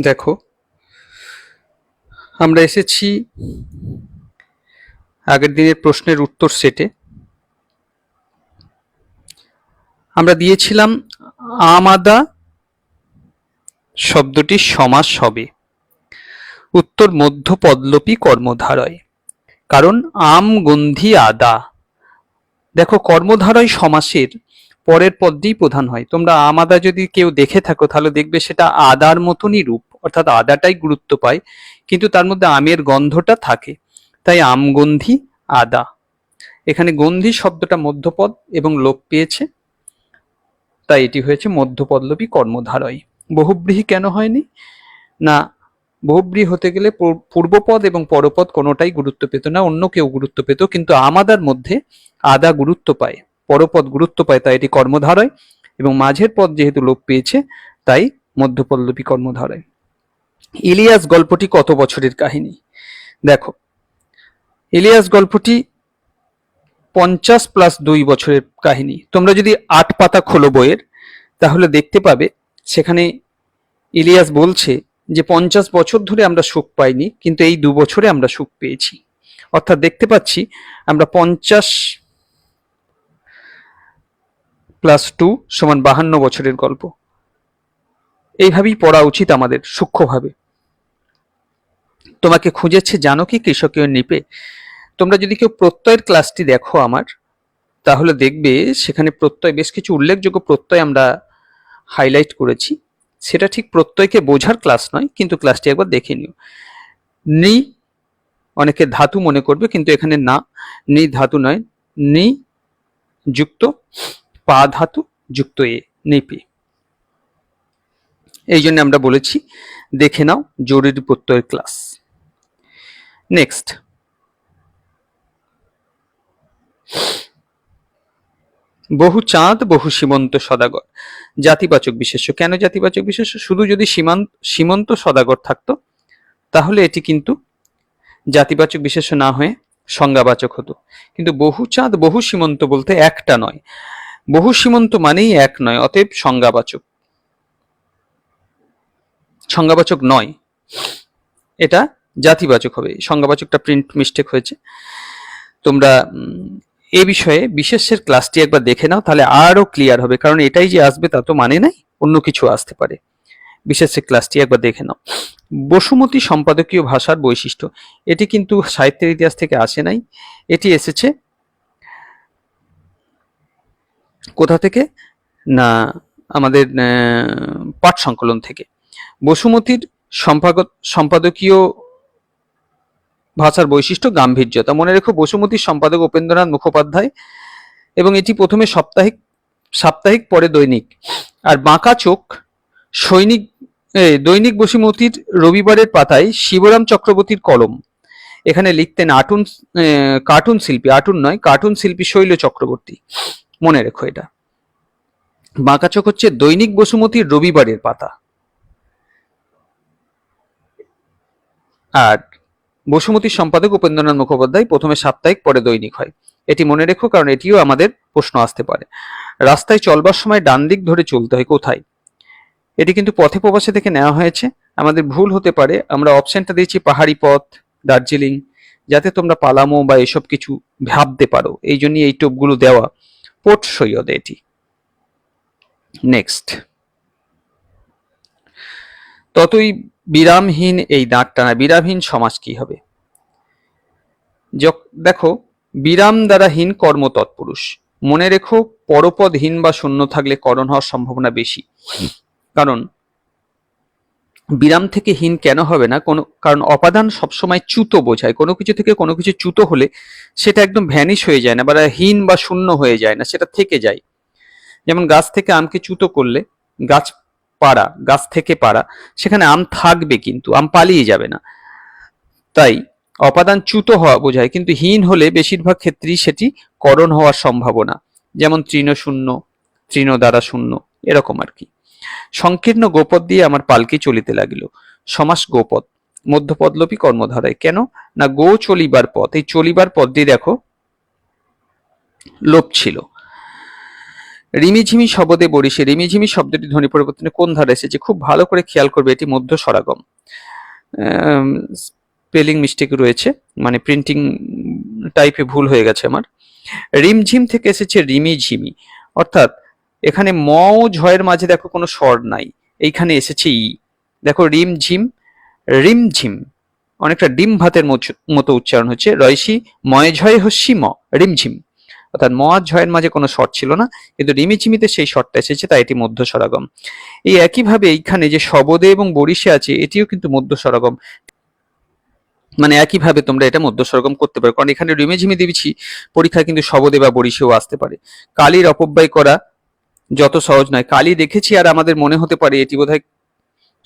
দেখো, আমরা এসেছি আগের দিনের প্রশ্নের উত্তর সেটে আমরা দিয়েছিলাম আমাদা শব্দটির সমাস হবে। উত্তর মধ্য পদলোপী কর্মধারয়। কারণ আম গন্ধি আদা। দেখো, কর্মধারয় সমাসের পরের পদটি প্রধান হয়। তোমরা আমাদা যদি কেউ দেখে থাকো, তাহলে দেখবে সেটা আদার মতনই রূপ। অর্থাৎ আদাটাই গুরুত্ব পায়, কিন্তু তার মধ্যে আমের গন্ধটা থাকে। তাই আমগন্ধি আদা। এখানে গন্ধি শব্দটা মধ্যপদ এবং লোপ পেয়েছে। তাই এটি হয়েছে মধ্যপদলোপী কর্মধারয়। বহুব্রীহি কেন হয়নি? না বহুব্রী হতে গেলে পূর্বপদ এবং পরপদ কোনোটাই গুরুত্ব পেত না, অন্য কেউ গুরুত্ব পেত, কিন্তু আমাদার মধ্যে আদা গুরুত্ব পায়, পরপদ গুরুত্ব পায়, তাই এটি কর্মধারয়। এবং মাঝের পদ যেহেতু লোপ পেয়েছে, তাই মধ্যপল্লবী কর্মধারয়। ইলিয়াস গল্পটি কত বছরের কাহিনী? দেখো, ইলিয়াস গল্পটি পঞ্চাশ প্লাস দুই বছরের কাহিনী। তোমরা যদি আট পাতা খোলো বইয়ের, তাহলে দেখতে পাবে সেখানে ইলিয়াস বলছে যে পঞ্চাশ বছর ধরে আমরা সুখ পাইনি, কিন্তু এই দু বছরে আমরা সুখ পেয়েছি। অর্থাৎ দেখতে পাচ্ছি আমরা পঞ্চাশ প্লাস টু সমান বাহান্ন বছরের গল্প। এইভাবেই পড়া উচিত আমাদের সূক্ষ্মভাবে। তোমাকে খুঁজেছে জানো কি কৃষকীয় নিপে? তোমরা যদি কেউ প্রত্যয়ের ক্লাসটি দেখো আমার, তাহলে দেখবে সেখানে প্রত্যয়, বেশ কিছু উল্লেখযোগ্য প্রত্যয় আমরা হাইলাইট করেছি। সেটা ঠিক প্রত্যয়কে বোঝার ক্লাস নয়, কিন্তু ক্লাসটি একবার দেখে নিও। নি অনেকে ধাতু মনে করবে, কিন্তু এখানে না। নি ধাতু নয়, নি যুক্ত, পা ধাতু যুক্ত এ, নিপি। এই জন্য আমরা বলেছি, দেখে নাও জরুরি প্রত্যয়ের ক্লাস নেক্সট বহু চাঁদ, বহু সীমন্ত সদাগর। জাতিবাচক বিশেষ্য। কেন জাতিবাচক বিশেষ্য? শুধু যদি সীমান্ত সীমন্ত সদাগর থাকতো, তাহলে এটি কিন্তু জাতিবাচক বিশেষ্য না হয়ে সংজ্ঞাবাচক হতো। কিন্তু বহু চাঁদ, বহু সীমন্ত বলতে একটা নয়। বহু সীমন্ত মানেই এক নয়, অতএব সংজ্ঞাবাচক। সংজ্ঞাবাচক নয়। এটা জাতিবাচক হবে। সংজ্ঞাবাচকটা প্রিন্ট মিস্টেক হয়েছে। তোমরা এ বিষয়ে বিশেষের ক্লাসটি একবার দেখে নাও, তাহলে আরও ক্লিয়ার হবে। কারণ এটাই যে আসবে, তা তো মানে নাই, অন্য কিছু আসতে পারে। বিশেষের ক্লাসটি একবার দেখে নাও। বসুমতী সম্পাদকীয় ভাষার বৈশিষ্ট্য। এটি কিন্তু সাহিত্যের ইতিহাস থেকে আসে নাই। এটি এসেছে কোথা থেকে? না, আমাদের পাঠ সংকলন থেকে। বসুমতীর সম্পাদক সম্পাদকীয় ভাষার বৈশিষ্ট্য গাম্ভীর্যতা মনে রেখো, বসুমতীর সম্পাদক উপেন্দ্রনাথ মুখোপাধ্যায় এবং এটি প্রথমে সাপ্তাহিক সাপ্তাহিক পরে দৈনিক। আর বাঁকা চোখ, সৈনিক দৈনিক বসুমতীর রবিবারের পাতায় শিবরাম চক্রবর্তীর কলম। এখানে লিখতেন আটুন কার্টুন শিল্পী। আটুন নয়, কার্টুন শিল্পী শৈল চক্রবর্তী। মনে রেখো এটা। বাঁকা চোখ হচ্ছে দৈনিক বসুমতীর রবিবারের পাতা। আর বসুমতীর সম্পাদক উপেন্দ্রনাথ মুখোপাধ্যায় প্রথমে সাপ্তাহিক, পরে দৈনিক হয়। এটি মনে রেখো, কারণ এটিও আমাদের প্রশ্ন আসতে পারে। রাস্তায় চলবার সময় ডান দিক ধরে চলতে হয় কোথায়? এটি কিন্তু পথে প্রবাসে থেকে নেওয়া হয়েছে। আমাদের ভুল হতে পারে। আমরা অপশনটা দিয়েছি পাহাড়ি পথ, দার্জিলিং, যাতে তোমরা পালামো বা এসব কিছু ভাবতে পারো। এই জন্যই এই টোপগুলো দেওয়া পোর্ট সৈয়দে এটি। নেক্সট ততই বিরামহীন এই দাঁত টানা বিরামহীন সমাজ কি হবে? দেখো, বিরাম দ্বারা হীন কর্ম তৎপুরুষ। মনে রেখো পরপদহীন বা শূন্য থাকলে করণ হওয়ার সম্ভাবনা বেশি। কারণ, বিরাম থেকে হীন কেন হবে না? কোনো, কারণ অপাদান সবসময় চ্যুত বোঝায়। কোনো কিছু থেকে কোনো কিছু চ্যুত হলে সেটা একদম ভ্যানিশ হয়ে যায় না বা হীন বা শূন্য হয়ে যায় না, সেটা থেকে যায়। যেমন গাছ থেকে আমকে চ্যুত করলে, গাছ পাড়া, গাছ থেকে পাড়া, সেখানে আম থাকবে কিন্তু, আম পালিয়ে যাবে না। তাই অপাদান চ্যুত হওয়া বোঝায়, কিন্তু হীন হলে বেশিরভাগ ক্ষেত্রেই সেটি করণ হওয়ার সম্ভাবনা, যেমন তৃণ শূন্য তৃণ দ্বারা শূন্য এরকম আর কি। সংকীর্ণ গোপদ দিয়ে আমার পালকি চলিতে লাগিল। সমাস গোপদ, মধ্যপদলোপী কর্মধারায়। কেন? না, গো চলিবার পথ। এই চলিবার পথ দিয়ে দেখো, লোপ ছিল। রিমিঝিমি শব্দে বরিশে রিমিঝিমি শব্দটি ধ্বনি পরিবর্তনে কোন ধারা এসেছে খুব ভালো করে খেয়াল করবে এটি মধ্য স্বরাগম স্পেলিং মিস্টেক রয়েছে মানে প্রিন্টিং টাইপে ভুল হয়ে গেছে আমার। রিমঝিম থেকে এসেছে রিমিঝিমি, অর্থাৎ এখানে ম ও ঝয়ের মাঝে দেখো কোনো স্বর নাই, এইখানে এসেছে ই। দেখো রিমঝিম রিমঝিম, অনেকটা ডিম ভাতের মতো উচ্চারণ হচ্ছে, রয়সি ময় ঝয় হস্যি ম, রিমঝিম। অর্থাৎ ম আর ঝয়ের মাঝে কোনো স্বর ছিল না, কিন্তু রিমিঝিমিতে সেই স্বরটা এসেছে, তাই এটি মধ্য স্বরাগম এই একইভাবে এইখানে যে শবদে এবং বরিশে আছে, এটিও কিন্তু মধ্য স্বরাগম মানে একইভাবে তোমরা এটা মধ্য স্বরগম করতে পারো, কারণ এখানে রিমেঝিমি দিয়েছি পরীক্ষায় কিন্তু শবদে বা বরিশেও আসতে পারে। কালির অপব্যয় করা যত সহজ নয়। কালি দেখেছি আর আমাদের মনে হতে পারে এটি বোধহয়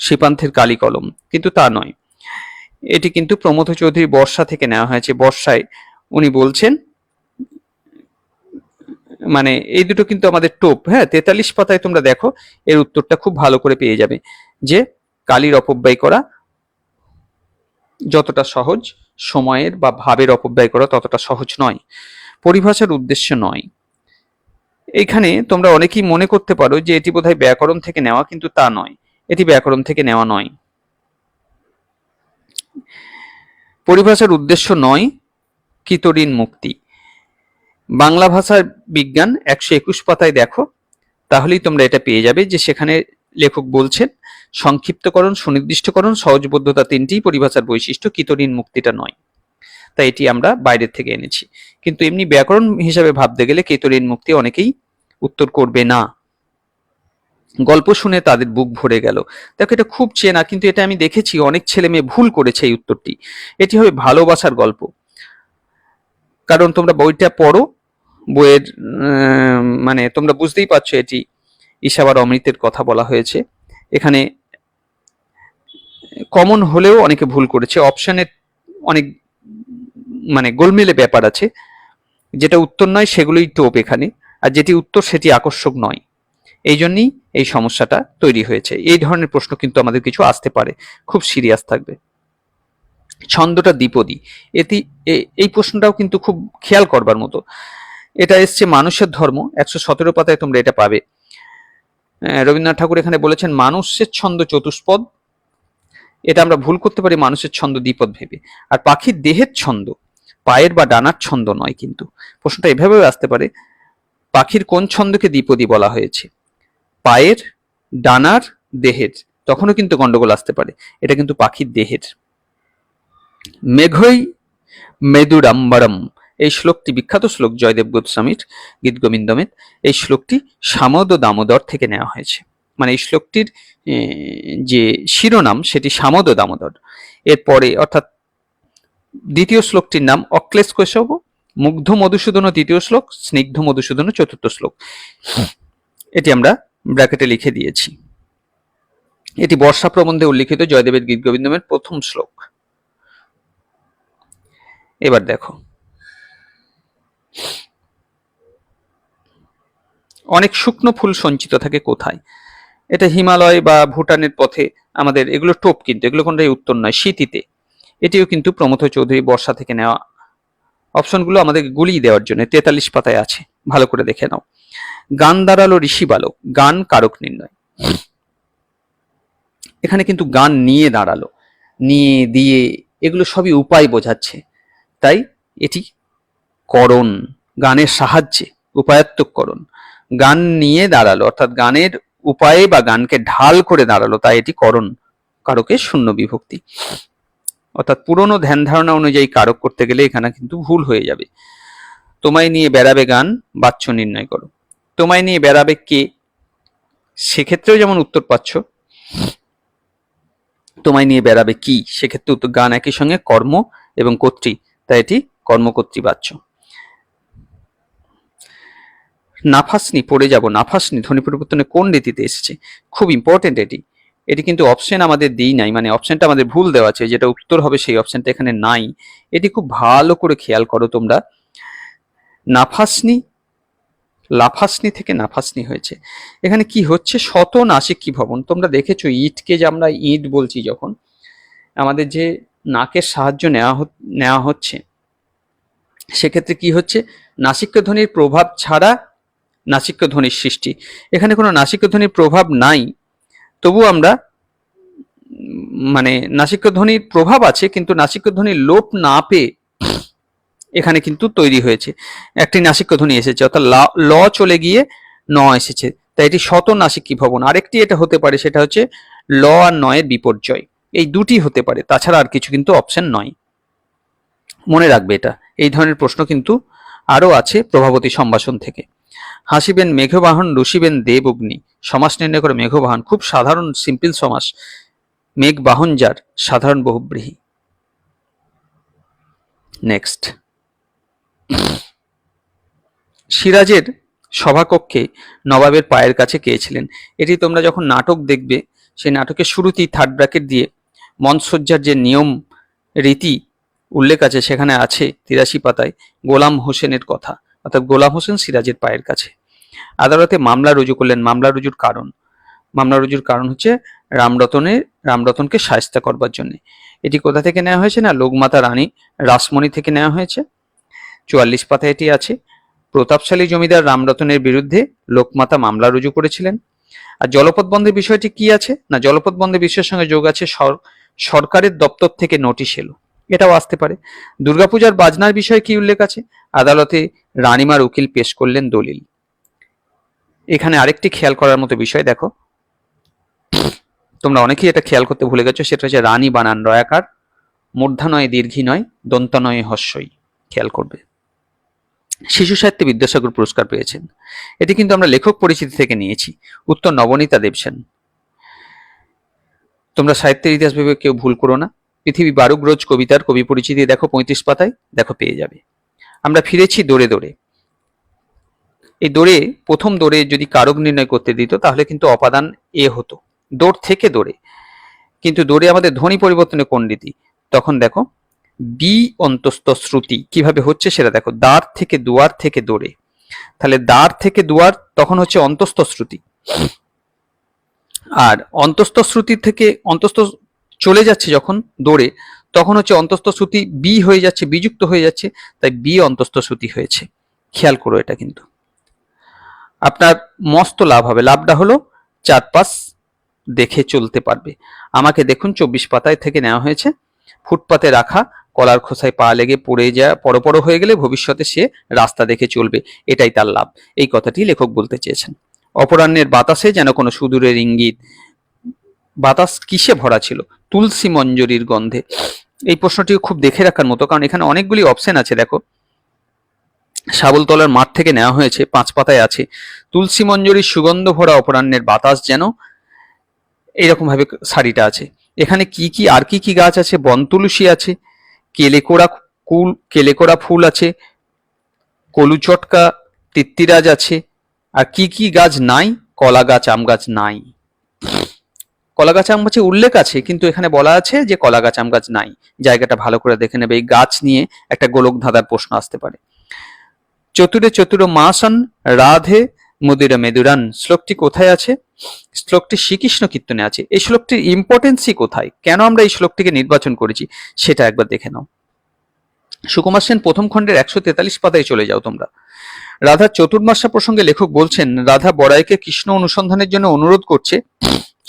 শিপান্থের কালি কলম কিন্তু তা নয়। এটি কিন্তু প্রমথ চৌধুরী বর্ষা থেকে নেওয়া হয়েছে। বর্ষায় উনি বলছেন মানে এই দুটো কিন্তু আমাদের টোপ হ্যাঁ তেতাল্লিশ পাতায় তোমরা দেখো, এর উত্তরটা খুব ভালো করে পেয়ে যাবে যে কালির অপব্যয় করা যতটা সহজ, সময়ের বা ভাবের অপব্যয় করা ততটা সহজ নয়, পরিভাষার উদ্দেশ্য নয়। এইখানে তোমরা অনেকেই মনে করতে পারো যে এটি বোধহয় ব্যাকরণ থেকে নেওয়া কিন্তু তা নয়, এটি ব্যাকরণ থেকে নেওয়া নয়। পরিভাষার উদ্দেশ্য নয়, কিতরিন মুক্তি। বাংলা ভাষার বিজ্ঞান একশো একুশ পাতায় দেখো, তাহলেই তোমরা এটা পেয়ে যাবে যে সেখানে লেখক বলছেন, সংক্ষিপ্তকরণ, সুনির্দিষ্টকরণ, সহজবোধ্যতা তিনটি পরিভাষার বৈশিষ্ট্য, কিতরিন মুক্তিটা নয়। তাই এটি আমরা বাইরের থেকে এনেছি। কিন্তু এমনি ব্যাকরণ হিসাবে ভাবতে গেলে কেতরিন মুক্তি অনেকেই উত্তর করবে না। গল্প শুনে তাদের বুক ভরে গেল। দেখো, এটা খুব চেনা, কিন্তু এটা আমি দেখেছি, অনেক ছেলে মেয়ে ভুল করেছে এই উত্তরটি। এটি হবে ভালোবাসার গল্প। কারণ তোমরা বইটা পড়ো বইয়ের মানে তোমরা বুঝতেই পারছ এটি ঈশাবার অমৃতের কথা বলা হয়েছে। এখানে কমন হলেও অনেকে ভুল করেছে অপশানের অনেক মানে গোলমেলে ব্যাপার আছে। যেটা উত্তর নয়, সেগুলোই টোপ এখানে, আর যেটি উত্তর সেটি আকর্ষক নয়। এই জন্যই এই সমস্যাটা তৈরি হয়েছে। এই ধরনের প্রশ্ন কিন্তু আমাদের কিছু আসতে পারে, খুব সিরিয়াস থাকবে। ছন্দটা দ্বিপদী। এটি এই প্রশ্নটাও কিন্তু খুব খেয়াল করবার মতো। এটা এসছে মানুষের ধর্ম। একশো সতেরো পাতায় তোমরা এটা পাবে। রবীন্দ্রনাথ ঠাকুর এখানে বলেছেন, মানুষের ছন্দ চতুষ্পদ। এটা আমরা ভুল করতে পারি, মানুষের ছন্দ দ্বিপদ ভেবে। আর পাখির দেহের ছন্দ, পায়ের বা ডানার ছন্দ নয় কিন্তু। প্রশ্নটা এভাবেও আসতে পারে, পাখির কোন ছন্দকে দ্বিপদী বলা হয়েছে? পায়ের, ডানার, দেহের? তখনও কিন্তু গন্ডগোল আসতে পারে। এটা কিন্তু পাখির দেহের। মেঘই মেদুরাম্বরম এই শ্লোকটি বিখ্যাত শ্লোক জয়দেব গোস্বামীর, গীত গোবিন্দমের এই শ্লোকটি সামদ ও দামোদর থেকে নেওয়া হয়েছে। মানে এই শ্লোকটির যে শিরোনাম সেটি সামদ ও দামোদর। এরপরে অর্থাৎ দ্বিতীয় শ্লোকটির নাম অক্লেশ কৈশব, মুগ্ধ মধুসূদন তৃতীয় শ্লোক, স্নিগ্ধ মধুসূদন চতুর্থ শ্লোক। এটি আমরা ব্র্যাকেটে লিখে দিয়েছি। এটি বর্ষা প্রবন্ধে উল্লিখিত জয়দেবের গীত গোবিন্দমের প্রথম শ্লোক। এবার দেখো। অনেক শুকনো ফুল সঞ্চিত থাকে কোথায়? এটা হিমালয় বা ভুটানের পথে আমাদের এগুলো টোপ কিন্তু, এগুলো কোনটাই উত্তর নয়, শীতিতে। এটিও কিন্তু প্রমথ চৌধুরী বর্ষা থেকে নেওয়া অপশনগুলো আমাদের গুলিয়ে দেওয়ার জন্য তেতাল্লিশ পাতায় আছে। ভালো করে দেখে নাও। গান দাঁড়াল ঋষি বালক গান কারক নির্ণয়। এখানে কিন্তু গান নিয়ে দাঁড়াল, নিয়ে, দিয়ে, এগুলো সবই উপায় বোঝাচ্ছে। তাই এটি করণ গানের সাহায্যে উপায়াত্মক করণ গান নিয়ে দাঁড়াল, অর্থাৎ গানের উপায়ে বা গানকে ঢাল করে দাঁড়াল, তাই এটি করণ কারকের শূন্য বিভক্তি। অর্থাৎ পুরনো ধ্যান ধারণা অনুযায়ী কারক করতে গেলে এখানে কিন্তু ভুল হয়ে যাবে। তোমায় নিয়ে বেড়াবে গান বাচ্চ নির্ণয় করো। তোমায় নিয়ে বেড়াবে কে? সেক্ষেত্রেও যেমন উত্তর পাচ্ছ। তোমায় নিয়ে বেড়াবে কি? সেক্ষেত্রে গান একই সঙ্গে কর্ম এবং কর্তৃ তাই এটি কর্মকর্তৃ বাচ্য। নাফাসনি, পড়ে যাব। নাফাসনি, ধ্বনি পরিবর্তনে কোন রীতিতে এসেছে? খুব ইম্পর্টেন্ট এটি। এটি কিন্তু অপশন আমাদের দিই নাই মানে অপশনটা আমাদের ভুল দেওয়া আছে, যেটা উত্তর হবে সেই অপশনটা এখানে নাই। এটি খুব ভালো করে খেয়াল করো তোমরা। নাফাসনি, লাফাসনি থেকে নাফাসনি হয়েছে। এখানে কি হচ্ছে? শত নাসিক ভবন। তোমরা দেখেছ ইটকে যে আমরা ইট বলছি যখন, আমাদের যে নাকের সাহায্য নেওয়া নেওয়া হচ্ছে, সেক্ষেত্রে কি হচ্ছে? নাসিক্য ধ্বনির প্রভাব ছাড়া নাসিক্য ধ্বনির সৃষ্টি। এখানে কোনো নাসিক্য ধ্বনির প্রভাব নাই। তবু আমরা মানে নাসিক্য ধ্বনির প্রভাব আছে, কিন্তু নাসিক্য ধ্বনির লোপ না পেয়ে এখানে কিন্তু তৈরি হয়েছে। একটি নাসিক্য ধ্বনি এসেছে, অর্থাৎ লা- চলে গিয়ে ন এসেছে। তাই এটি শত নাসিকী ভবন। আরেকটি এটা হতে পারে, সেটা হচ্ছে ল আর নয়ের বিপর্যয়। এই দুটি হতে পারে, তাছাড়া আর কিছু কিন্তু অপশন নয়। মনে রাখবে এটা। এই ধরনের প্রশ্ন কিন্তু আরও আছে প্রভাবতী সম্ভাষণ থেকে। হাসিবেন মেঘবাহন রুষিবেন দেব অগ্নি। সমাস নির্ণয় করে মেঘবাহন, খুব সাধারণ সিম্পল সমাস। মেঘ বাহন যার, সাধারণ বহুব্রীহী। নেক্সট সিরাজের সভাকক্ষে নবাবের পায়ের কাছে কে ছিলেন? এটি তোমরা যখন নাটক দেখবে, সেই নাটকের শুরুতেই থার্ড ব্র্যাকেট দিয়ে মঞ্চসজ্জার যে নিয়ম, রীতি উল্লেখ আছে, সেখানে আছে তিরাশি পাতায় গোলাম হোসেনের কথা। অর্থাৎ গোলাম হোসেন সিরাজের পায়ের কাছে। আদালতে মামলা রুজু করলেন। মামলা রুজুর কারণ। মামলা রুজুর কারণ হচ্ছে রামরতনের, রামরতনকে সায়স্তা করবার জন্য। এটি কোথা থেকে নেওয়া হয়েছে না? লোকমাতা রানী রাসমণি থেকে নেওয়া হয়েছে। চুয়াল্লিশ পাতায় এটি আছে। প্রতাপশালী জমিদার রামরতনের বিরুদ্ধে লোকমাতা মামলা রুজু করেছিলেন। আর জলপথ বন্ধের বিষয়টি কি আছে? না, জলপথ বন্ধের বিষয়ের সঙ্গে যোগ আছে। সর- সরকারের দপ্তর থেকে নোটিশ এলো। এটাও আসতে পারে। দুর্গাপূজার বাজনার বিষয়ে কি উল্লেখ আছে? আদালতে রানীমার উকিল পেশ করলেন দলিল। এখানে আরেকটি খেয়াল করার মতো বিষয়, দেখো। তোমরা অনেকেই এটা খেয়াল করতে ভুলে গেছো, সেটা হচ্ছে রানী বানান রয়াকার, মূর্ধা নয় দীর্ঘী নয়, দন্ত নয় হস্যই, খেয়াল করবে। শিশু সাহিত্যে বিদ্যাসাগর পুরস্কার পেয়েছেন। এটি কিন্তু আমরা লেখক পরিচিতি থেকে নিয়েছি, উত্তর নবনীতা দেবসেন তোমরা সাহিত্যের ইতিহাস ভেবে কেউ ভুল করো না। পৃথিবী বারুক রোজ কবিতার কবি পরিচিতি দেখো পঁয়ত্রিশ পাতায়, দেখো পেয়ে যাবে। আমরা ফিরেছি দৌড়ে দৌড়ে। এই দৌড়ে, প্রথম দৌড়ে যদি কারক নির্ণয় করতে দিত, তাহলে কিন্তু অপাদান এ হতো। দৌড় থেকে দৌড়ে। কিন্তু দৌড়ে আমাদের ধ্বনি পরিবর্তনে কোন রীতি তখন দেখো, বি অন্তস্থ শ্রুতি কীভাবে হচ্ছে সেটা দেখো, দ্বার থেকে দুয়ার থেকে দৌড়ে। তাহলে দ্বার থেকে দুয়ার, তখন হচ্ছে অন্তস্থ শ্রুতি। আর অন্তস্থ শ্রুতি থেকে অন্তস্থ চলে যাচ্ছে যখন দৌড়ে, তখন হচ্ছে অন্তস্থ শ্রুতি বি হয়ে যাচ্ছে, বিযুক্ত হয়ে যাচ্ছে, তাই বি অন্তস্থ শ্রুতি হয়েছে। খেয়াল করো এটা কিন্তু। আপনার মস্ত লাভ হবে। লাভটা হলো চার পাঁচ দেখে চলতে পারবে। আমাকে দেখুন, চব্বিশ পাতায় থেকে নেওয়া হয়েছে। ফুটপাতে রাখা, কলার খোসায় পা লেগে পড়ে যা পড়ো হয়ে গেলে ভবিষ্যতে সে রাস্তা দেখে চলবে। এটাই তার লাভ। এই কথাটি লেখক বলতে চেয়েছেন। অপরাহ্নের বাতাসে যেন কোনো সুদূরের ইঙ্গিত বাতাস কিসে ভরা ছিল? তুলসী মঞ্জরির গন্ধে। এই প্রশ্নটি খুব দেখে রাখার মতো, কারণ এখানে অনেকগুলি অপশন আছে, দেখো। শাবলতলার মাঠ থেকে নেওয়া হয়েছে, পাঁচ পাতায় আছে। তুলসী মঞ্জরির সুগন্ধ ভরা অপরাহ্নের বাতাস যেন এইরকম ভাবে শাড়িটা আছে। এখানে কি কি, আর কি কি গাছ আছে? বনতুলসী আছে, কেলেকোড়া কুল, কেলেকোড়া ফুল আছে কলুচটকা তিত্তিরাজ আছে, আর কি কি গাছ নাই? কলা গাছ, আম গাছ নাই। কলা গাছ আম গাছে উল্লেখ আছে, কিন্তু এখানে বলা আছে যে কলা গাছ আম গাছ নাই। জায়গাটা ভালো করে দেখে নেবে, এই গাছ নিয়ে একটা গোলক ধাঁধার প্রশ্ন আসতে পারে। চতুরে চতুর মাসন, রাধে মুদিরা মেদুরান। শ্লোকটি কোথায় আছে? শ্লোকটি শ্রীকৃষ্ণ কীর্তনে আছে। এই শ্লোকটির ইম্পর্টেন্সই কোথায়? কেন আমরা এই শ্লোকটিকে নির্বাচন করেছি? সেটা একবার দেখে নাও। সুকুমার সেন প্রথম খণ্ডের একশো তেতাল্লিশ পাতায় চলে যাও তোমরা। রাধা চতুর্মাসা প্রসঙ্গে লেখক বলছেন, রাধা বড়াইকে কৃষ্ণ অনুসন্ধানের জন্য অনুরোধ করছে।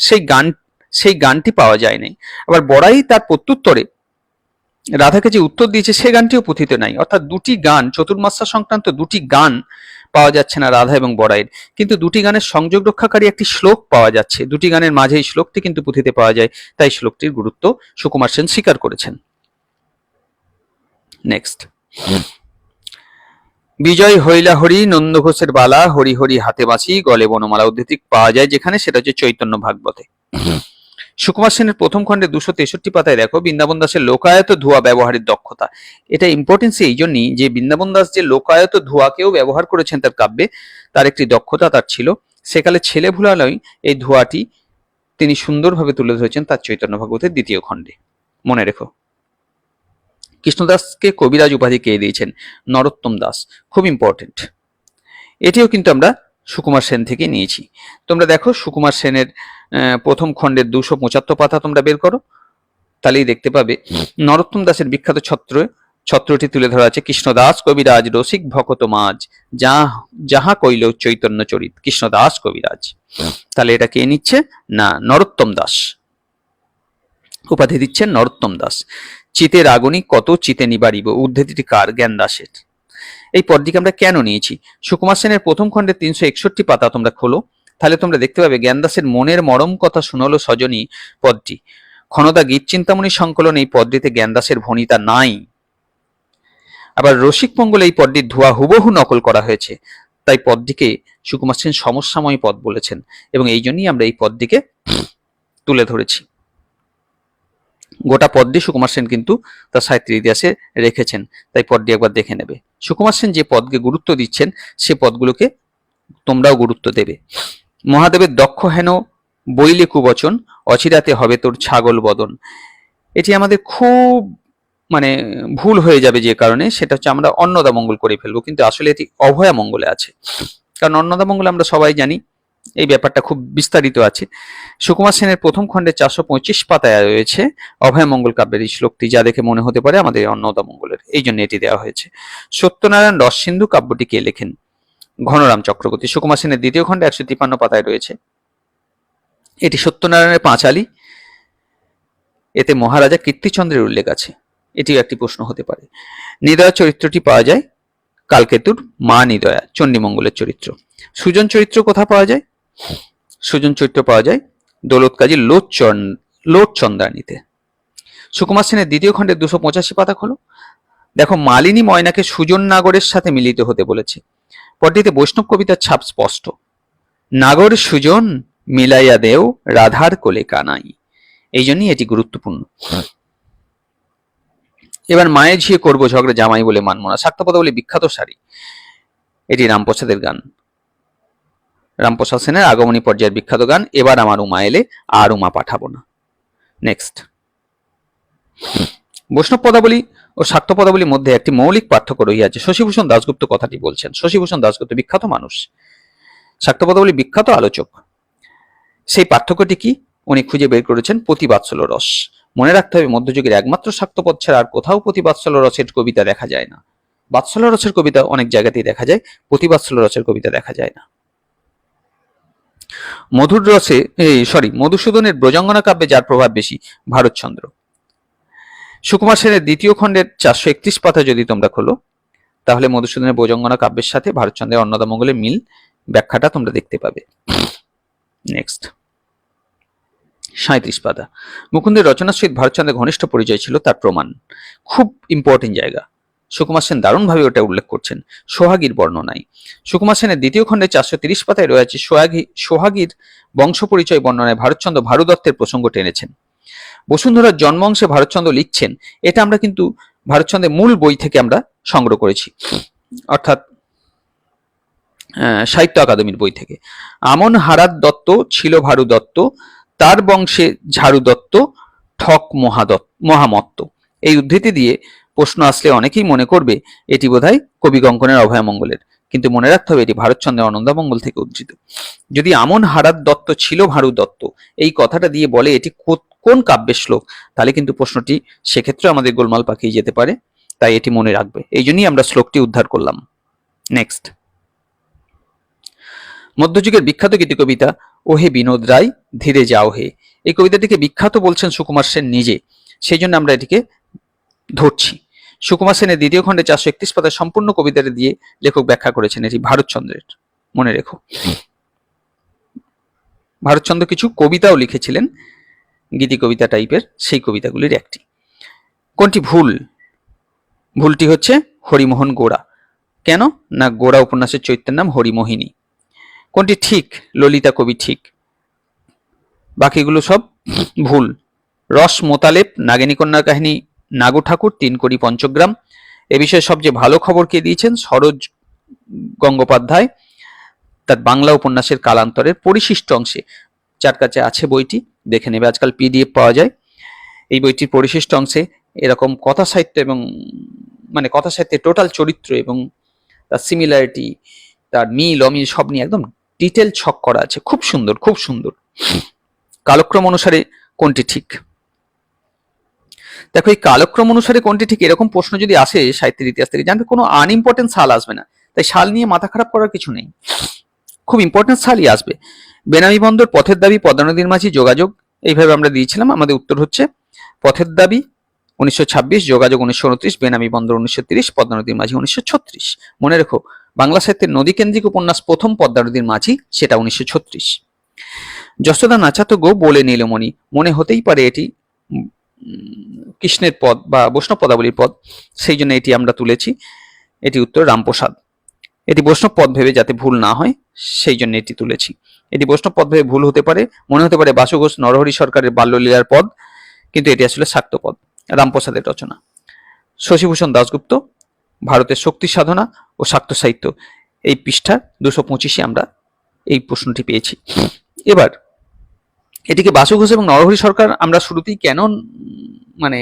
সেই গান সেই গানটি পাওয়া যায় নাই আবার বড়াই তার প্রত্যুত্তরে রাধাকে যে উত্তর দিয়েছে, সে গানটিও পুঁথিত নাই। অর্থাৎ দুটি গান চতুর্মাসা সংক্রান্ত দুটি গান পাওয়া যাচ্ছে না রাধা এবং বড়াইয়ের। কিন্তু দুটি গানের সংযোগ রক্ষাকারী একটি শ্লোক পাওয়া যাচ্ছে। দুটি গানের মাঝে এই শ্লোকটি কিন্তু পুঁথিতে পাওয়া যায়। তাই শ্লোকটির গুরুত্ব সুকুমার সেন স্বীকার করেছেন। নেক্সট। বিজয় হইলা হরি, নন্দ ঘোষের বালা, হরি হরি হাতে বাঁচি, গলে বনমালা উদ্ধৃতি পাওয়া যায় যেখানে, সেটা হচ্ছে চৈতন্য ভাগবতে। সুকুমার সেনের প্রথম খণ্ডে দুশো তেষট্টি পাতায় দেখো, বৃন্দাবন দাসের লোকায়ত ধোয়া ব্যবহারের দক্ষতা। এটা ইম্পর্টেন্স এই জন্যই যে বৃন্দাবন দাস যে লোকায়ত ধোয়াকেও ব্যবহার করেছেন তার কাব্যে, তার একটি দক্ষতা তার ছিল। সেকালে ছেলে ভুলালয় এই ধোয়াটি তিনি সুন্দরভাবে তুলে ধরেছেন তার চৈতন্য ভাগবতের দ্বিতীয় খণ্ডে। মনে রেখো। কৃষ্ণদাসকে কবিরাজ উপাধি কে দিয়েছেন? নরোত্তম দাস। খুব ইম্পর্টেন্ট এটিও কিন্তু আমরা সুকুমার সেন থেকে নিয়েছি। তোমরা দেখো, সুকুমার সেনের প্রথম খণ্ডের দুশো পঁচাত্তর পাতা তোমরা বের করো। তাহলেই দেখতে পাবে। নরোত্তম দাসের বিখ্যাত ছত্র, ছত্রটি তুলে ধরা আছে কৃষ্ণদাস কবিরাজ রসিক ভকত মাঝ। যা যাহা কইল চৈতন্য চরিত, কৃষ্ণদাস কবিরাজ। তাহলে এটা কে নিচ্ছে? না, নরোত্তম দাস। উপাধি দিচ্ছেন নরোত্তম দাস। চিতের আগুনি কত চিতে নিবারিব উদ্ধৃতিটি কার জ্ঞান দাসের। এই পদটিকে আমরা কেন নিয়েছি? সুকুমার সেনের প্রথম খণ্ডের তিনশো একষট্টি পাতা তোমরা খোলো, তাহলে তোমরা দেখতে পাবে জ্ঞানদাসের মনের মরম কথা শুনলো সজনী পদটি। ক্ষণদা গীত চিন্তামণি সংকলন এই পদটিতে জ্ঞানদাসের ভনিতা নাই। আবার রসিক মঙ্গল এই পদটির ধোয়া হুবহু নকল করা হয়েছে, তাই পদটিকে সুকুমার সেন সমস্যাময় পদ বলেছেন এবং এই জন্যই আমরা এই পদটিকে তুলে ধরেছি। গোটা পদ্মে সুকুমার সেন কিন্তু তার সাহিত্যের ইতিহাসে রেখেছেন, তাই পদটি একবার দেখে নেবে। সুকুমার সেন যে পদকে গুরুত্ব দিচ্ছেন, সে পদগুলোকে তোমরাও গুরুত্ব দেবে। মহাদেবের দক্ষ হেন বইলে কুবচন অচিরাতে হবে তোর ছাগল বদন। এটি আমাদের খুব মানে ভুল হয়ে যাবে যে কারণে, সেটা হচ্ছে আমরা অন্নদা মঙ্গল করে ফেলব, কিন্তু আসলে এটি অভয়া মঙ্গলে আছে। কারণ অন্নদা মঙ্গল আমরা সবাই জানি এই ব্যাপারটা খুব বিস্তারিত আছে। সুকুমার সেনের প্রথম খণ্ডে চারশো পঁচিশ পাতায় রয়েছে অভয় মঙ্গল কাব্যের এই শ্লোকটি, যা দেখে মনে হতে পারে আমাদের অন্নদা মঙ্গলের। এই জন্য এটি দেওয়া হয়েছে। সত্যনারায়ণ রসসিন্ধু কাব্যটি কে লেখেন? ঘনরাম চক্রবর্তী। সুকুমার সেনের দ্বিতীয় খণ্ডে একশো তিপ্পান্ন পাতায় রয়েছে। এটি সত্যনারায়ণের পাঁচালী। এতে মহারাজা কীর্তিচন্দ্রের উল্লেখ আছে। এটিও একটি প্রশ্ন হতে পারে। নিদয়া চরিত্রটি পাওয়া যায় কালকেতুর মা নিদয়া, চণ্ডীমঙ্গলের চরিত্র। সুজন চরিত্র কোথা পাওয়া যায়? সুজন চরিত্র পাওয়া যায় দৌলত কাজী লোচন লোটচন্দ্রানীতে সুকুমার সেনের দ্বিতীয় খণ্ডের দুশো পঁচাশি পাতা খোলো দেখো, মালিনী ময়নাকে সুজন নাগরের সাথে মিলিত হতে বলেছে। পরটিতে বৈষ্ণব কবিতার ছাপ স্পষ্ট। নাগর সুজন, মিলাইয়া দেও রাধার কোলে কানাই। এই জন্যই এটি গুরুত্বপূর্ণ। এবার মায়ের ঝিয়ে করব ঝগড়া জামাই বলে মানব না শাক্তপদ বলে বিখ্যাত শাড়ি। এটি রামপ্রসাদের গান। রামপ্রসাদ সেনের আগমনী পর্যায়ের বিখ্যাত গান, এবার আমার উমা এলে আর উমা পাঠাবো না। নেক্সট বৈষ্ণব পদাবলী ও শাক্ত পদাবলীর মধ্যে একটি মৌলিক পার্থক্য রহিয়াছে। শশীভূষণ দাশগুপ্ত কথাটি বলছেন। শশীভূষণ দাশগুপ্ত বিখ্যাত মানুষ। শাক্ত পদাবলী বিখ্যাত আলোচক। সেই পার্থক্যটি কি? উনি খুঁজে বের করেছেন প্রতিবাৎসল রস। মনে রাখতে হবে, মধ্যযুগের একমাত্র শাক্তপদ ছাড়া আর কোথাও প্রতিবাৎসল রসের কবিতা দেখা যায় না। বাৎসল রসের কবিতা অনেক জায়গাতেই দেখা যায়, প্রতিবাৎসল রসের কবিতা দেখা যায় না। মধুর রসে সরি মধুসূদনের ব্রজাঙ্গনা কাব্যে যার প্রভাব বেশি ভারতচন্দ্র সুকুমার সেনের দ্বিতীয় খণ্ডের চারশো একত্রিশ পাতা যদি তোমরা খোলো, তাহলে মধুসূদনের ব্রজাঙ্গনা কাব্যের সাথে ভারতচন্দ্রের অন্নদামঙ্গলের মিল ব্যাখ্যাটা তোমরা দেখতে পাবে। নেক্সট সাঁত্রিশ পাতা। মুকুন্দের রচনার সহিত ভারতচন্দ্রের ঘনিষ্ঠ পরিচয় ছিল তার প্রমাণ। খুব ইম্পর্টেন্ট জায়গা। সুকুমার সেন দারুণভাবে ওটা উল্লেখ করছেন। সোহাগীর বর্ণনায়। সুকুমার সেনের দ্বিতীয় খণ্ডে চারশো তিরিশ পাতায় রয়েছে সোহাগী সোহাগীর বংশ পরিচয় বর্ণনায় ভারতচন্দ্র ভারুদত্তের প্রসঙ্গ টেনেছেন। বসুন্ধরার জন্মাংশে ভারতচন্দ্র লিখছেন, এটা আমরা কিন্তু ভারতচন্দ্রের মূল বই থেকে আমরা সংগ্রহ করেছি। অর্থাৎ সাহিত্য আকাদেমির বই থেকে। আমন হারাত দত্ত ছিল ভারু দত্ত, তার বংশে ঝাড়ু দত্ত, ঠক মহাদত্ত, মহামত্ত। এই উদ্ধৃতি দিয়ে প্রশ্ন আসলে অনেকেই মনে করবে এটি বোধহয় কবি কঙ্কনের অভয়মঙ্গলের কিন্তু মনে রাখতে হবে এটি ভারতচন্দ্রের অনন্দামঙ্গল থেকে উদ্ধৃত। যদি আমন হারাত দত্ত ছিল ভারু দত্ত, এই কথাটা দিয়ে বলে এটি কোন কাব্যের শ্লোক, তাহলে কিন্তু প্রশ্নটি সেক্ষেত্রে আমাদের গোলমাল পাকিয়ে যেতে পারে, তাই এটি মনে রাখবে। এই জন্যই আমরা শ্লোকটি উদ্ধার করলাম। নেক্সট মধ্যযুগের বিখ্যাত গীতি কবিতা, ওহে বিনোদ রায়, ধীরে যাও হে। এই কবিতাটিকে বিখ্যাত বলছেন সুকুমার সেন নিজে, সেই জন্য আমরা এটিকে ধরছি। সুকুমার সেনের দ্বিতীয় খণ্ডে চারশো একত্রিশ পাতায় সম্পূর্ণ কবিতাটি দিয়ে লেখক ব্যাখ্যা করেছেন এটি ভারতচন্দ্রের। মনে রেখো। ভারতচন্দ্র কিছু কবিতাও লিখেছিলেন, গীতি কবিতা টাইপের সেই কবিতাগুলির একটি। কোনটি ভুল? ভুলটি হচ্ছে হরিমোহন গোড়া। কেন? না গোড়া উপন্যাসের চৈত্যের নাম হরিমোহিনী। কোনটি ঠিক? ললিতা কবি ঠিক। বাকিগুলো সব ভুল। রস মোতালেব, নাগিনী কন্যার কাহিনী নাগু ঠাকুর, তিন কোটি পঞ্চগ্রাম। এ বিষয়ে সবচেয়ে ভালো খবর কে দিয়েছেন? সরোজ গঙ্গোপাধ্যায়। তার বাংলা উপন্যাসের কালান্তরের পরিশিষ্ট অংশে। যার কাছে আছে বইটি, দেখে নেবে, আজকাল পিডিএফ পাওয়া যায়। এই বইটির পরিশিষ্ট অংশে এরকম কথা সাহিত্য এবং মানে কথা সাহিত্যের টোটাল চরিত্র এবং তার সিমিলারিটি তার মিল, অমিল সব নিয়ে একদম ডিটেল ছক করা আছে। খুব সুন্দর খুব সুন্দর। কালক্রম অনুসারে কোনটি ঠিক? দেখো, এই কালক্রম অনুসারে কোনটি ঠিক? এরকম প্রশ্ন যদি আসে সাহিত্যের ইতিহাস থেকে জানতে কোনো আনইম্পর্টেন্ট সাল আসবে না। তাই সাল নিয়ে মাথা খারাপ করার কিছু নেই। খুব ইম্পর্টেন্ট সালই আসবে। বেনামি বন্দর, পথের দাবি পদ্মা নদীর মাঝি, যোগাযোগ, এইভাবে আমরা দিয়েছিলাম। আমাদের উত্তর হচ্ছে, পথের দাবি উনিশশো ছাব্বিশ, যোগাযোগ উনিশশো উনত্রিশ, বেনামি বন্দর উনিশশো তিরিশ পদ্মা নদীর মাঝি উনিশশো ছত্রিশ। মনে রেখো, বাংলা সাহিত্যের নদী কেন্দ্রিক উপন্যাস প্রথম পদ্মা নদীর মাঝি, সেটা উনিশশো ছত্রিশ। যশোদা নাচাতো গো বলে নীলমণি, মনে হতেই পারে এটি কৃষ্ণের পদ বা বৈষ্ণব পদাবলীর পদ, সেই জন্য এটি আমরা তুলেছি। এটি উত্তর রামপ্রসাদ। এটি বৈষ্ণব পদ ভেবে যাতে ভুল না হয়, সেই জন্য এটি তুলেছি। এটি বৈষ্ণব পদ ভেবে ভুল হতে পারে, মনে হতে পারে বাসু ঘোষ নরহরি সরকারের বাল্যলীলার পদ, কিন্তু এটি আসলে শাক্ত পদ, রামপ্রসাদের রচনা। শশীভূষণ দাশগুপ্ত, ভারতের শক্তি সাধনা ও শাক্ত সাহিত্য। এই পৃষ্ঠার দুশো পঁচিশে আমরা এই প্রশ্নটি পেয়েছি। এবার এটিকে বাসু ঘোষ এবং নরহরি সরকার আমরা শুরুতেই কেন মানে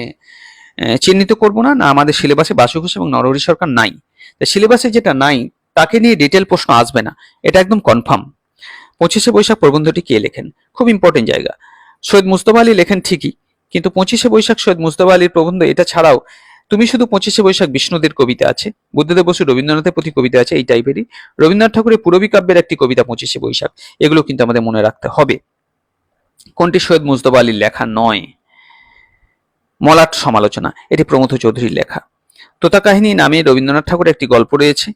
চিহ্নিত করব না? না, আমাদের সিলেবাসে বাসু ঘোষ এবং নরহরি সরকার নাই। সিলেবাসে যেটা নাই, তাকে নিয়ে ডিটেল প্রশ্ন আসবে না। এটা একদম কনফার্ম পঁচিশে বৈশাখ প্রবন্ধটি কে লেখেন? খুব ইম্পর্টেন্ট জায়গা। সৈয়দ মুস্তফা আলী লেখেন ঠিকই, কিন্তু পঁচিশে বৈশাখ সৈয়দ মুস্তফা আলীর প্রবন্ধ, এটা ছাড়াও তুমি শুধু পঁচিশে বৈশাখ বিষ্ণুদের কবিতা আছে, বুদ্ধদেব বসু রবীন্দ্রনাথের প্রতি কবিতা আছে, এই টাইপেরই রবীন্দ্রনাথ ঠাকুরের পুরবী কাব্যের একটি কবিতা পঁচিশে বৈশাখ, এগুলো কিন্তু আমাদের মনে রাখতে হবে। কোনটি সৈয়দ মুজতবা আলীর লেখা নয়? মলাট সমালোচনা, এটি প্রমথ চৌধুরীর লেখা। তোতা কাহিনী নামে রবীন্দ্রনাথ ঠাকুর একটি গল্প রয়েছে।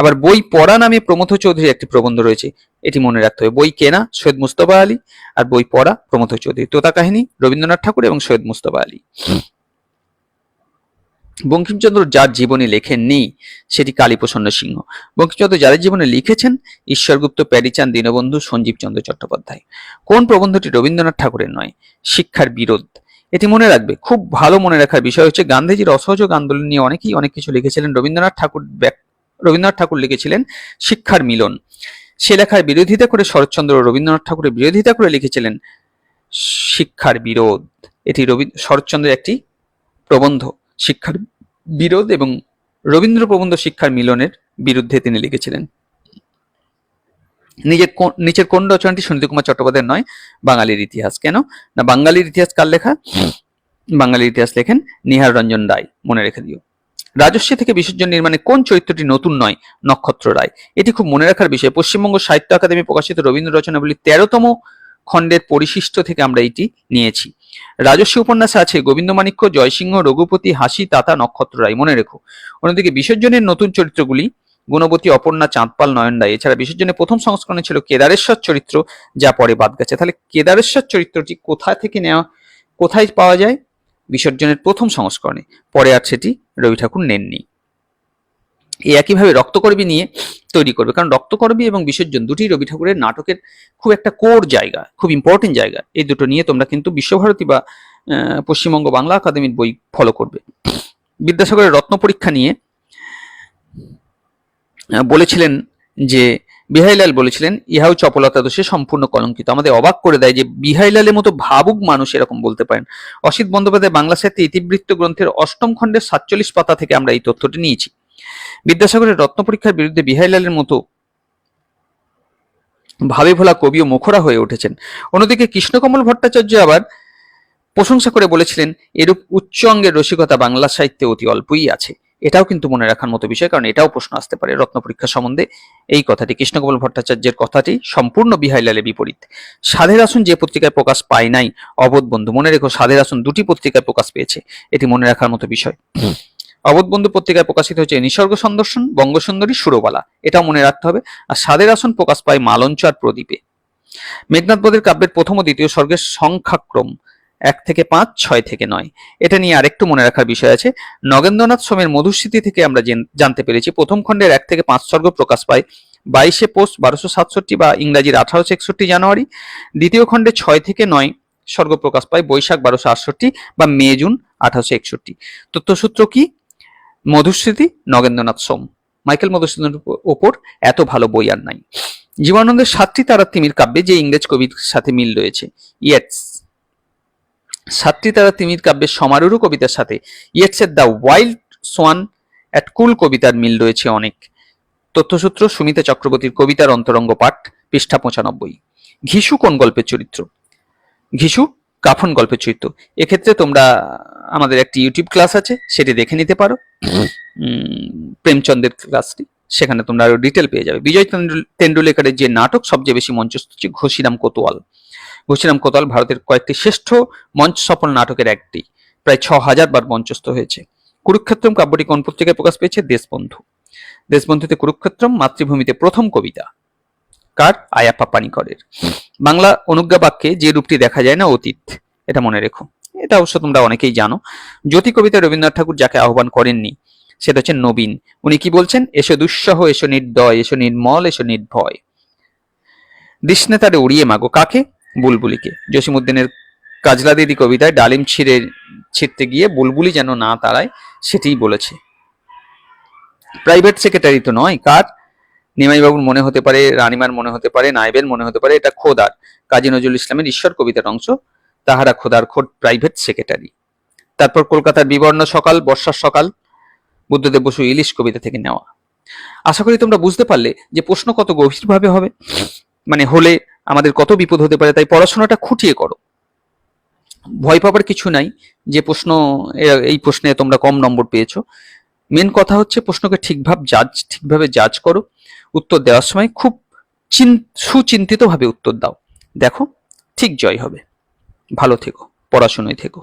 আবার বই পড়া নামে প্রমথ চৌধুরীর একটি প্রবন্ধ রয়েছে, এটি মনে রাখতে হবে। বই কেনা সৈয়দ মুস্তফা আলী আর বই পড়া প্রমথ চৌধুরী। তোতা কাহিনী রবীন্দ্রনাথ ঠাকুর এবং সৈয়দ মুস্তফা আলী। বঙ্কিমচন্দ্র যার জীবনী লেখেননি, সেটি কালীপ্রসন্ন সিংহ। বঙ্কিমচন্দ্র যাদের জীবনে লিখেছেন, ঈশ্বরগুপ্ত প্যারিচাঁদ দীনবন্ধু, সঞ্জীব চন্দ্র চট্টোপাধ্যায়। কোন প্রবন্ধটি রবীন্দ্রনাথ ঠাকুরের নয়? শিক্ষার বিরোধ। এটি মনে রাখবে, খুব ভালো মনে রাখার বিষয় হচ্ছে, গান্ধীজির অসহযোগ আন্দোলন নিয়ে অনেকেই অনেক কিছু লিখেছিলেন। রবীন্দ্রনাথ ঠাকুর রবীন্দ্রনাথ ঠাকুর লিখেছিলেন শিক্ষার মিলন। সে লেখার বিরোধিতা করে শরৎচন্দ্র রবীন্দ্রনাথ ঠাকুরের বিরোধিতা করে লিখেছিলেন শিক্ষার বিরোধ। এটি রবি শরৎচন্দ্রের একটি প্রবন্ধ। শিক্ষার বিরোধ এবং রবীন্দ্র প্রবন্ধ শিক্ষার মিলনের বিরুদ্ধে তিনি লিখেছিলেন। নিজের নিচের কোন রচনাটি সুনীতি কুমার চট্টোপাধ্যায় নয়, বাঙালির ইতিহাস কেন? না, বাঙালির ইতিহাস কার লেখা? বাঙালির ইতিহাস লেখেন নিহার রঞ্জন রায়। মনে রেখে দিও। রাজস্বী থেকে বিসর্জন নির্মাণে কোন চরিত্রটি নতুন নয়, নক্ষত্র রায়। এটি খুব মনে রাখার বিষয়। পশ্চিমবঙ্গ সাহিত্য একাডেমি প্রকাশিত রবীন্দ্র রচনাবলী তেরোতম খণ্ডের পরিশিষ্ট থেকে আমরা এটি নিয়েছি। রাজস্বী উপন্যাসে আছে গোবিন্দমাণিক্য জয়সিংহ, রঘুপতি, হাসি, তাতা, নক্ষত্র রায়। মনে রেখো। অন্যদিকে বিসর্জনের নতুন চরিত্রগুলি, গুণবতী অপর্ণা, চাঁদপাল, নয়ন রায়। এছাড়া বিসর্জনের প্রথম সংস্করণে ছিল কেদারেশ্বর চরিত্র, যা পরে বাদ গেছে। তাহলে কেদারেশ্বর চরিত্রটি কোথা থেকে নেওয়া, কোথায় পাওয়া যায়? বিসর্জনের প্রথম সংস্করণে। পরে আর সেটি রবি ঠাকুর নেননি। এই একইভাবে রক্তকরবী নিয়ে তৈরি করবে। কারণ রক্তকরবী এবং বিসর্জন দুটি রবি ঠাকুরের নাটকের খুব একটা কোর জায়গা, খুব ইম্পর্টেন্ট জায়গা। এই দুটো নিয়ে তোমরা কিন্তু বিশ্বভারতী বা পশ্চিমবঙ্গ বাংলা একাডেমির বই ফলো করবে। বিদ্যাসাগরের রত্ন পরীক্ষা নিয়ে বলেছিলেন যে বিহাইলাল বলেছিলেন, ইহাও চপলতা দোষে সম্পূর্ণ কলঙ্কিত। আমাদের অবাক করে দেয় যে বিহাইলালের মতো ভাবুক মানুষ এরকম বলতে পারেন। অসিত বন্দ্যোপাধ্যায় বাংলা সাহিত্যে ইতিবৃত্ত গ্রন্থের অষ্টম খণ্ডের সাতচল্লিশ পাতা থেকে আমরা এই তথ্যটি নিয়েছি। বিদ্যাসাগরের রত্ন পরীক্ষার বিরুদ্ধে বিহাইলালের মতো ভাবে ভোলা কবি ও মুখরা হয়ে উঠেছেন। অন্যদিকে কৃষ্ণকমল ভট্টাচার্য আবার প্রশংসা করে বলেছিলেন, এরূপ উচ্চ অঙ্গের রসিকতা বাংলা সাহিত্যে অতি অল্পই আছে। এটাও কিন্তু মনে রাখার মতো বিষয়, কারণ এটাও প্রশ্ন আসতে পারে রত্ন পরীক্ষা সম্বন্ধে। এই কথাটি, কৃষ্ণকমল ভট্টাচার্যের কথাটি সম্পূর্ণ বিহাইলালের বিপরীত। সাধের আসন যে পত্রিকায় প্রকাশ পায় নাই, অবোধ বন্ধু, মনে রেখো, সাধের আসন দুটি পত্রিকায় প্রকাশ পেয়েছে। এটি মনে রাখার মতো বিষয়। অবোধ বন্ধু পত্রিকায় প্রকাশিত হয়েছে নিসর্গ সন্দর্শন, বঙ্গসুন্দরী, সুরবালা। এটাও মনে রাখতে হবে, আর সাদের আসন প্রকাশ পায় মালঞ্চ আর প্রদীপে। মেঘনাথ কাব্যের প্রথম ও দ্বিতীয় স্বর্গের সংখ্যাক্রম, এক থেকে পাঁচ, ছয় থেকে নয়। এটা নিয়ে আরেকটু মনে রাখার বিষয় আছে। নগেন্দ্রনাথ সোমের মধুস্মৃতি থেকে আমরা জানতে পেরেছি, প্রথম খণ্ডের এক থেকে পাঁচ স্বর্গ প্রকাশ পায় বাইশে পোস্ট বারোশো সাতষট্টি বা ইংরাজির আঠারোশো একষট্টি জানুয়ারি। দ্বিতীয় খণ্ডে ছয় থেকে নয় স্বর্গ প্রকাশ পায় বৈশাখ বারোশো আটষট্টি বা মে, জুন আঠারোশো একষট্টি। তথ্যসূত্র কি? মধুস্মৃতি, নগেন্দ্রনাথ সোম। মাইকেল মধুসূদনের ওপর এত ভালো বই আর নাই। জীবনানন্দের সাতটি তারা তিমির কাব্যে যে ইংরেজ কবির সাথে মিল রয়েছে, ইয়েটস। সাতটি তারা তিমির কাব্যের সমারোহ কবিতার সাথে ইয়েটসের the wild swan at Coole কবিতার মিল রয়েছে অনেক। তথ্যসূত্র সুমিতা চক্রবর্তীর কবিতার অন্তরঙ্গ পাঠ, পৃষ্ঠা পঁচানব্বই। ঘিসু কোন গল্পের চরিত্র? ঘিসু কাফন গল্পের চরিত্র। এক্ষেত্রে তোমরা আমাদের একটি ইউটিউব ক্লাস আছে সেটি দেখে নিতে পারো। উম, প্রেমচন্দের ক্লাসটি সেখানে তোমরা আরও ডিটেল পেয়ে যাবে। বিজয় তেন্ডুল- তেন্ডুলকরের যে নাটক সবচেয়ে বেশি মঞ্চস্থ হচ্ছে ঘোষিরাম কোতোয়াল। ঘোষিরাম কোতোয়াল ভারতের কয়েকটি শ্রেষ্ঠ মঞ্চ সফল নাটকের একটি। প্রায় ছ হাজার বার মঞ্চস্থ হয়েছে। কুরুক্ষেত্রম কাব্যটি কোন পত্রিকায় প্রকাশ পেয়েছে? দেশবন্ধু। দেশবন্ধুতে কুরুক্ষেত্রম মাতৃভূমিতে প্রথম কবিতা। কার? আয়াপ্পা পানিকরের বাংলা অনুজ্ঞা বাক্যে যে রূপটি দেখা যায় না অতীত। এটা মনে রেখো। এটা অবশ্য তোমরা অনেকেই জানো। জ্যোতি কবিতা রবীন্দ্রনাথ ঠাকুর যাকে আহ্বান করেননি, সেটা হচ্ছে নবীন। উনি কি বলছেন? এসো দুঃসহ, এসো নির্দয়, এসো নির্মল, এসো নির্ভয়। দৃষ্ণে তারে উড়িয়ে মাগো। কাকে? বুলবুলিকে। জসিমুদ্দিনের কাজলা দিদি কবিতায় ডালিম ছিঁড়ে, ছিঁড়তে গিয়ে বুলবুলি যেন না তাড়ায়, সেটিই বলেছে। প্রাইভেট সেক্রেটারি তো নয়, কার? নিমাইবাবুর মনে হতে পারে, রানিমার মনে হতে পারে নাইবের মনে হতে পারে, এটা খোদার। কাজী নজরুল ইসলামের ঈশ্বর কবিতার অংশ। তাহারা খোদার খোদ প্রাইভেট সেক্রেটারি তারপর কলকাতার বিবর্ণ সকাল, বর্ষার সকাল, বুদ্ধদেব বসু ইলিশ কবিতা থেকে নেওয়া। আশা করি তোমরা বুঝতে পারলে যে প্রশ্ন কত গভীরভাবে হবে। মানে হলে আমাদের কত বিপদ হতে পারে, তাই পড়াশোনাটা খুঁটিয়ে করো। ভয় পাবার কিছু নাই, যে প্রশ্ন এই প্রশ্নে তোমরা কম নম্বর পেয়েছ। মেন কথা হচ্ছে প্রশ্নকে ঠিকভাবে জাজ ঠিকভাবে জাজ করো। উত্তর দেওয়ার সময় খুব চিন, সুচিন্তিতভাবে উত্তর দাও। দেখো, ঠিক জয় হবে। ভালো থেকো পড়াশোনায় থেকো।